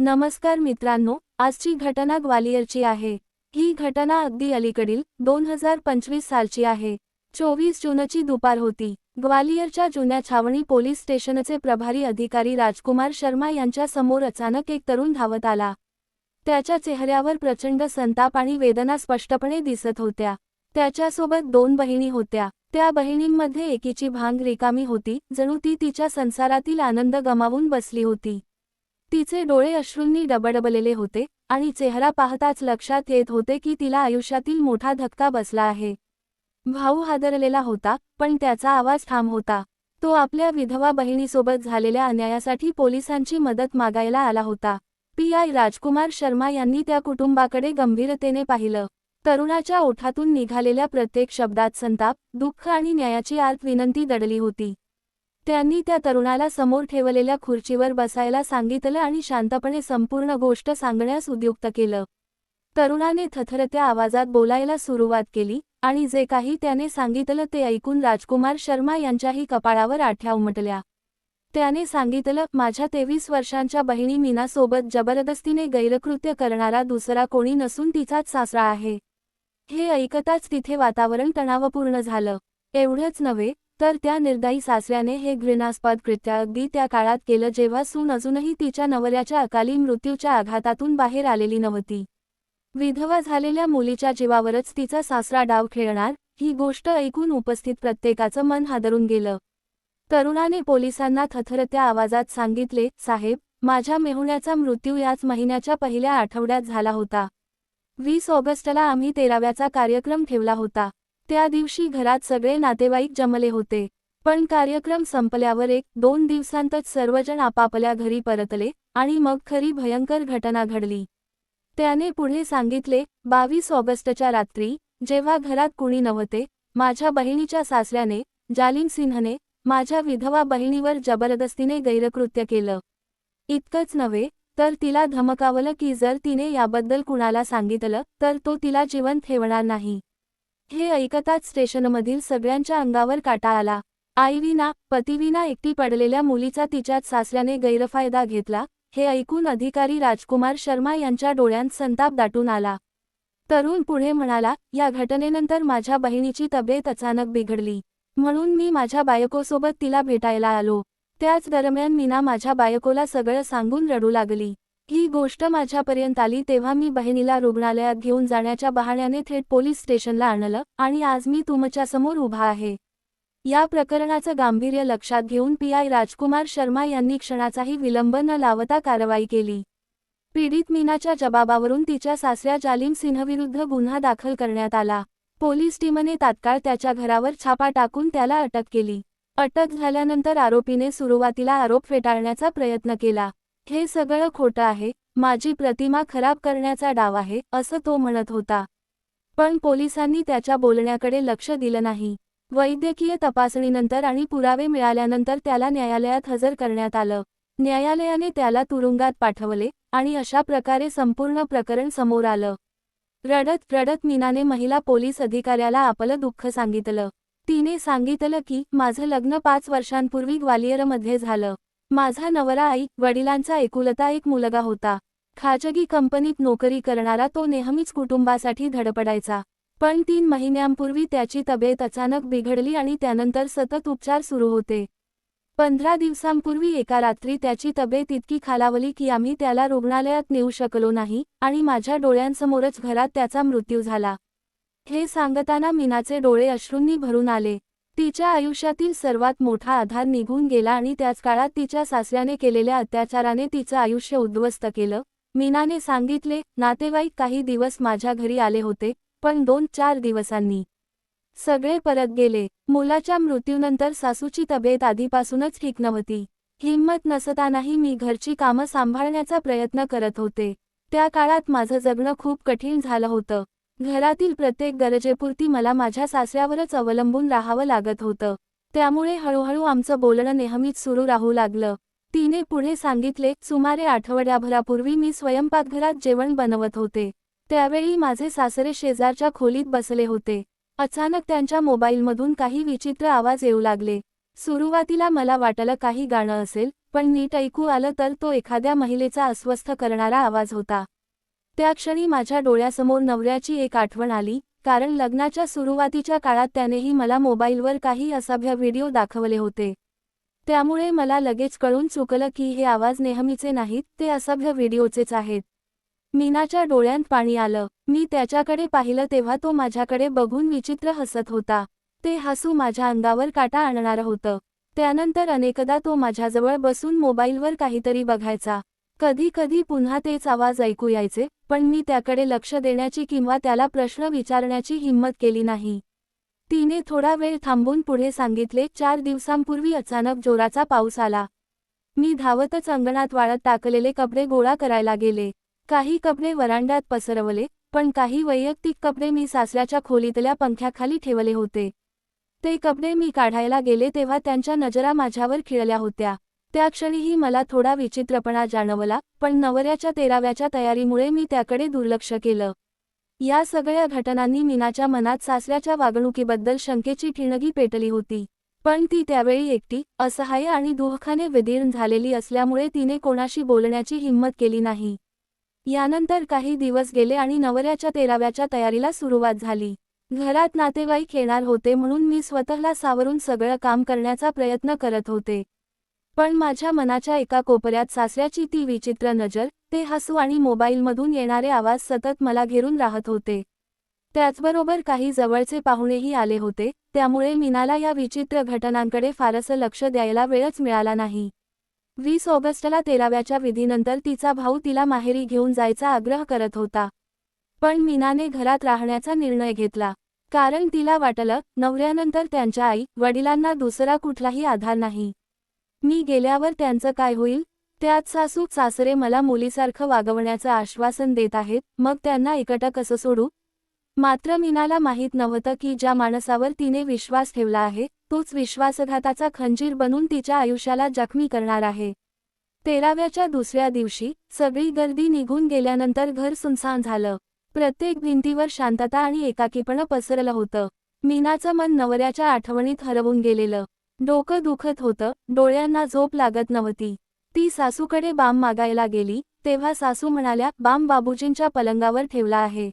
नमस्कार मित्रांनो आजची घटना ग्वालियरची आहे. ही घटना अगदी अलीकडील दोन हजार पंचवीस सालची आहे. चोवीस जूनची दुपार होती. ग्वालियरच्या जुन्या छावणी पोलीस स्टेशनचे प्रभारी अधिकारी राजकुमार शर्मा यांच्या समोर अचानक एक तरुण धावत आला. त्याच्या चेहऱ्यावर प्रचंड संताप आणि वेदना स्पष्टपणे दिसत होत्या. त्याच्यासोबत दोन बहिणी होत्या. त्या बहिणींमध्ये एकीची भांग रिकामी होती जणू ती तिच्या संसारातील आनंद गमावून बसली होती. तिचे डोळे अश्रूंनी डबडबलेले होते आणि चेहरा पाहताच लक्षात येत होते की तिला आयुष्यातील मोठा धक्का बसला आहे. भाऊ हादरलेला होता पण त्याचा आवाज ठाम होता. तो आपल्या विधवा बहिणीसोबत झालेल्या अन्यायासाठी पोलिसांची मदत मागायला आला होता. पी. आय. राजकुमार शर्मा यांनी त्या कुटुंबाकडे गंभीरतेने पाहिलं. तरुणाच्या ओठातून निघालेल्या प्रत्येक शब्दात संताप दुःख आणि न्यायाची आर्त विनंती दडली होती. त्यांनी त्या तरुणाला समोर ठेवलेल्या खुर्चीवर बसायला सांगितलं आणि शांतपणे संपूर्ण गोष्ट सांगण्यास उद्युक्त केलं. तरुणाने थथरत्या आवाजात बोलायला सुरुवात केली आणि जे काही त्याने सांगितलं ते ऐकून राजकुमार शर्मा यांच्याही कपाळावर आठ्या उमटल्या. त्याने सांगितलं माझ्या तेवीस वर्षांच्या बहिणी मीनासोबत जबरदस्तीने गैरकृत्य करणारा दुसरा कोणी नसून तिचाच सासरा आहे. हे ऐकताच तिथे वातावरण तणावपूर्ण झालं. एवढंच नव्हे तर त्या निर्दयी सासऱ्याने हे घृणास्पद कृत्य अगदी त्या काळात केलं जेव्हा सून अजूनही तिच्या नवऱ्याच्या अकाली मृत्यूच्या आघातातून बाहेर आलेली नव्हती. विधवा झालेल्या मुलीच्या जीवावरच तिचा सासरा डाव खेळणार ही गोष्ट ऐकून उपस्थित प्रत्येकाचं मन हादरून गेलं. तरुणाने पोलिसांना थथरत्या आवाजात सांगितले साहेब माझ्या मेहुण्याचा मृत्यू याच महिन्याच्या पहिल्या आठवड्यात झाला होता. वीस ऑगस्टला आम्ही तेराव्याचा कार्यक्रम ठेवला होता. त्या दिवशी घरात सगळे नातेवाईक जमले होते. पण कार्यक्रम संपल्यावर एक दोन दिवसांतच सर्वजण आपापल्या घरी परतले आणि मग खरी भयंकर घटना घडली. त्याने पुढे सांगितले बावीस ऑगस्टच्या रात्री जेव्हा घरात कुणी नव्हते माझ्या बहिणीच्या सासऱ्याने जालिम सिंहने माझ्या विधवा बहिणीवर जबरदस्तीने गैरकृत्य केलं. इतकंच नव्हे तर तिला धमकावलं की जर तिने याबद्दल कुणाला सांगितलं तर तो तिला जिवंत ठेवणार नाही. हे ऐकताच स्टेशनमधील सगळ्यांच्या अंगावर काटा आला. आईविना पतिविना एकटी पडलेल्या मुलीचा तिच्यात सासऱ्याने गैरफायदा घेतला हे ऐकून अधिकारी राजकुमार शर्मा यांच्या डोळ्यांत संताप दाटून आला. तरुण पुढे म्हणाला या घटनेनंतर माझ्या बहिणीची तब्येत अचानक बिघडली. म्हणून मी माझ्या बायकोसोबत तिला भेटायला आलो. त्याच दरम्यान मीना माझ्या बायकोला सगळं सांगून रडू लागली. ही गोष्ट माझ्यापर्यंत आली तेव्हा मी बहिणीला रुग्णालयात घेऊन जाण्याच्या बहाण्याने थेट पोलीस स्टेशनला आणलं आणि आज मी तुमच्यासमोर उभा आहे. या प्रकरणाचं गांभीर्य लक्षात घेऊन पी आय राजकुमार शर्मा यांनी क्षणाचाही विलंब न लावता कारवाई केली. पीडित मीनाच्या जबाबावरून तिच्या सासऱ्या जालिम सिंहविरुद्ध गुन्हा दाखल करण्यात आला. पोलीस टीमने तात्काळ त्याच्या घरावर छापा टाकून त्याला अटक केली. अटक झाल्यानंतर आरोपीने सुरुवातीला आरोप फेटाळण्याचा प्रयत्न केला. हे सगळं खोटं आहे माझी प्रतिमा खराब करण्याचा डाव आहे असं तो म्हणत होता. पण पोलिसांनी त्याच्या बोलण्याकडे लक्ष दिलं नाही. वैद्यकीय तपासणीनंतर आणि पुरावे मिळाल्यानंतर त्याला न्यायालयात हजर करण्यात आलं. न्यायालयाने त्याला तुरुंगात पाठवले आणि अशा प्रकारे संपूर्ण प्रकरण समोर आलं. रडत रडत मीनाने महिला पोलीस अधिकाऱ्याला आपलं दुःख सांगितलं. तिने सांगितलं की माझं लग्न पाच वर्षांपूर्वी ग्वालियरमध्ये झालं. माझा नवरा आई वडिलांचा एकुलता एक मुलगा होता. खाजगी कंपनीत नोकरी करणारा तो नेहमीच कुटुंबासाठी धडपडायचा. पण तीन महिन्यांपूर्वी त्याची तब्येत अचानक बिघडली आणि त्यानंतर सतत उपचार सुरू होते. पंधरा दिवसांपूर्वी एका रात्री त्याची तब्येत इतकी खालावली की आम्ही त्याला रुग्णालयात नेऊ शकलो नाही आणि माझ्या डोळ्यांसमोरच घरात त्याचा मृत्यू झाला. हे सांगताना मीनाचे डोळे अश्रूंनी भरून आले. तिच्या आयुष्यातील सर्वात मोठा आधार निघून गेला आणि त्याच काळात तिच्या सासऱ्याने केलेल्या अत्याचाराने तिचं आयुष्य उद्ध्वस्त केलं. मीनाने सांगितले नातेवाईक काही दिवस माझ्या घरी आले होते पण दोन चार दिवसांनी सगळे परत गेले. मुलाच्या मृत्यूनंतर सासूची तब्येत आधीपासूनच ठीक नव्हती. हिंमत नसतानाही मी घरची कामं सांभाळण्याचा प्रयत्न करत होते. त्या काळात माझं जगणं खूप कठीण झालं होतं. घरातील प्रत्येक गरजेपुरती मला माझ्या सासऱ्यावरच अवलंबून राहावं लागत होतं. त्यामुळे हळूहळू आमचं बोलणं नेहमीच सुरू राहू लागलं. तिने पुढे सांगितले सुमारे आठवड्याभरापूर्वी मी स्वयंपाकघरात जेवण बनवत होते. त्यावेळी माझे सासरे शेजारच्या खोलीत बसले होते. अचानक त्यांच्या मोबाईलमधून काही विचित्र आवाज येऊ लागले. सुरुवातीला मला वाटलं काही गाणं असेल पण नीट ऐकू आलं तर तो एखाद्या महिलेचा अस्वस्थ करणारा आवाज होता. त्या क्षणी माझ्या डोळ्यासमोर नवऱ्याची एक आठवण आली कारण लग्नाच्या सुरुवातीच्या काळात त्यानेही मला मोबाईलवर काही असभ्य व्हिडिओ दाखवले होते. त्यामुळे मला लगेच कळून चुकलं की हे आवाज नेहमीचे नाहीत ते असभ्य व्हिडिओचेच आहेत. मीनाच्या डोळ्यांत पाणी आलं. मी त्याच्याकडे पाहिलं तेव्हा तो माझ्याकडे बघून विचित्र हसत होता. ते हसू माझ्या अंगावर काटा आणणारं होतं. त्यानंतर अनेकदा तो माझ्याजवळ बसून मोबाईलवर काहीतरी बघायचा. कधी कधी पुन्हा तेच आवाज ऐकू यायचे पण मी त्याकडे लक्ष देण्याची किंवा त्याला प्रश्न विचारण्याची हिंमत केली नाही. तिने थोडा वेळ थांबून पुढे सांगितले चार दिवसांपूर्वी अचानक जोराचा पाऊस आला. मी धावतच अंगणात वाळत टाकलेले कपडे गोळा करायला गेले. काही कपडे वरांड्यात पसरवले पण काही वैयक्तिक कपडे मी सासऱ्याच्या खोलीतल्या पंख्याखाली ठेवले होते. ते कपडे मी काढायला गेले तेव्हा त्यांच्या नजरा माझ्यावर खिळल्या होत्या. त्या क्षणीही मला थोडा विचित्रपणा जाणवला पण नवऱ्याच्या तेराव्याच्या तयारीमुळे मी त्याकडे दुर्लक्ष केलं. या सगळ्या घटनांनी मीनाच्या मनात सासऱ्याच्या वागणुकीबद्दल शंकेची ठिणगी पेटली होती. पण ती त्यावेळी एकटी असहाय्य आणि दुःखाने विदीर्ण झालेली असल्यामुळे तिने कोणाशी बोलण्याची हिंमत केली नाही. यानंतर काही दिवस गेले आणि नवऱ्याच्या तेराव्याच्या तयारीला सुरुवात झाली. घरात नातेवाईक येणार होते म्हणून मी स्वतःला सावरून सगळं काम करण्याचा प्रयत्न करत होते. पण माझ्या मनाच्या एका कोपऱ्यात सासऱ्याची ती विचित्र नजर ते हसू आणि मोबाईलमधून येणारे आवाज सतत मला घेरून राहत होते. त्याचबरोबर काही जवळचे पाहुणेही आले होते त्यामुळे मीनाला या विचित्र घटनांकडे फारसं लक्ष द्यायला वेळच मिळाला नाही. वीस ऑगस्टला तेराव्याच्या विधीनंतर तिचा भाऊ तिला माहेरी घेऊन जायचा आग्रह करत होता. पण मीनाने घरात राहण्याचा निर्णय घेतला. कारण तिला वाटलं नवऱ्यानंतर त्यांच्या आई वडिलांना दुसरा कुठलाही आधार नाही. मी गेल्यावर त्यांचं काय होईल? त्यात सासू सासरे मला मुलीसारखं वागवण्याचं आश्वासन देत आहेत मग त्यांना एकटं कसं सोडू? मात्र मीनाला माहीत नव्हतं की ज्या माणसावर तिने विश्वास ठेवला आहे तोच विश्वासघाताचा खंजीर बनून तिच्या आयुष्याला जखमी करणार आहे. तेराव्याच्या दुसऱ्या दिवशी सगळी गर्दी निघून गेल्यानंतर घर सुनसान झालं. प्रत्येक भिंतीवर शांतता आणि एकाकीपणं पसरलं होतं. मीनाचं मन नवऱ्याच्या आठवणीत हरवून गेलेलं. डोकं दुखत होतं डोळ्यांना झोप लागत नव्हती. ती सासूकडे बाम मागायला गेली तेव्हा सासू म्हणाल्या बाम बाबूजींच्या पलंगावर ठेवला आहे.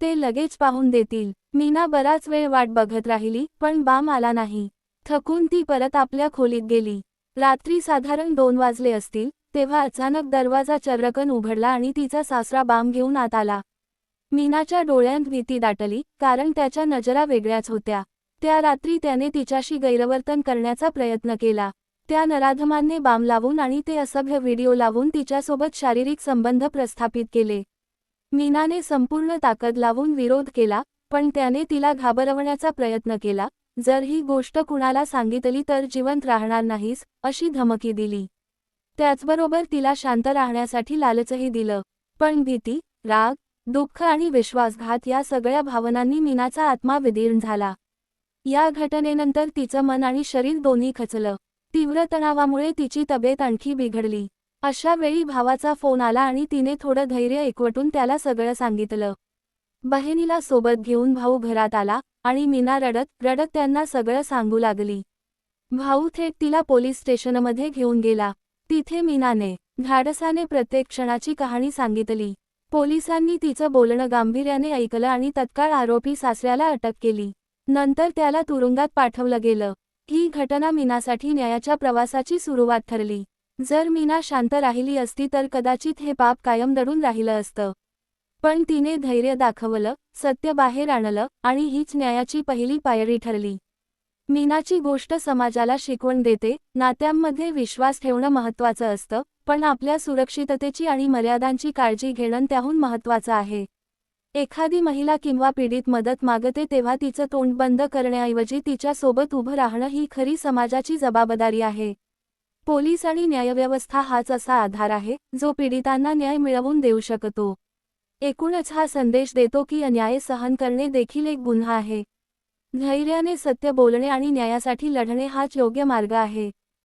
ते लगेच पाहून देतील. मीना बराच वेळ वाट बघत राहिली पण बाम आला नाही. थकून ती परत आपल्या खोलीत गेली. रात्री साधारण दोन वाजले असतील तेव्हा अचानक दरवाजा चर्रकन उघडला आणि तिचा सासरा बाम घेऊन आत आला. मीनाच्या डोळ्यांत भीती दाटली कारण त्याच्या नजरा वेगळ्याच होत्या. त्या रात्री त्याने तिच्याशी गैरवर्तन करण्याचा प्रयत्न केला. त्या नराधमांनी बाम लावून आणि ते असभ्य व्हिडिओ लावून तिच्यासोबत शारीरिक संबंध प्रस्थापित केले. मीनाने संपूर्ण ताकद लावून विरोध केला पण त्याने तिला घाबरवण्याचा प्रयत्न केला. जर ही गोष्ट कुणाला सांगितली तर जिवंत राहणार नाहीस अशी धमकी दिली. त्याचबरोबर तिला शांत राहण्यासाठी लालचही दिलं. पण भीती राग दुःख आणि विश्वासघात या सगळ्या भावनांनी मीनाचा आत्मा विदीर्ण झाला. या घटनेनंतर तिचं मन आणि शरीर दोन्ही खचलं. तीव्र तणावामुळे तिची तब्येत आणखी बिघडली. अशा वेळी भावाचा फोन आला आणि तिने थोडं धैर्य एकवटून त्याला सगळं सांगितलं. बहिणीला सोबत घेऊन भाऊ घरात आला आणि मीना रडत रडत त्यांना सगळं सांगू लागली. भाऊ थेट तिला पोलीस स्टेशनमध्ये घेऊन गेला. तिथे मीनाने धाडसाने प्रत्येक क्षणाची कहाणी सांगितली. पोलिसांनी तिचं बोलणं गांभीर्याने ऐकलं आणि तत्काळ आरोपी सासऱ्याला अटक केली. नंतर त्याला तुरुंगात पाठवलं गेलं. ही घटना मीनासाठी न्यायाच्या प्रवासाची सुरुवात ठरली. जर मीना शांत राहिली असती तर कदाचित हे पाप कायम दडून राहिलं असतं. पण तिने धैर्य दाखवलं सत्य बाहेर आणलं आणि हीच न्यायाची पहिली पायरी ठरली. मीनाची गोष्ट समाजाला शिकवण देते नात्यांमध्ये विश्वास ठेवणं महत्त्वाचं असतं पण आपल्या सुरक्षिततेची आणि मर्यादांची काळजी घेणं त्याहून महत्त्वाचं आहे. एखादी महिला किंवा पीडित मदत मागते तेव्हा तिचं तोंड बंद करण्याऐवजी तिच्यासोबत उभं राहणं ही खरी समाजाची जबाबदारी आहे. पोलीस आणि न्यायव्यवस्था हाच असा आधार आहे जो पीडितांना न्याय मिळवून देऊ शकतो. एकूणच हा संदेश देतो की अन्याय सहन करणे देखील एक गुन्हा आहे. धैर्याने सत्य बोलणे आणि न्यायासाठी लढणे हाच योग्य मार्ग आहे.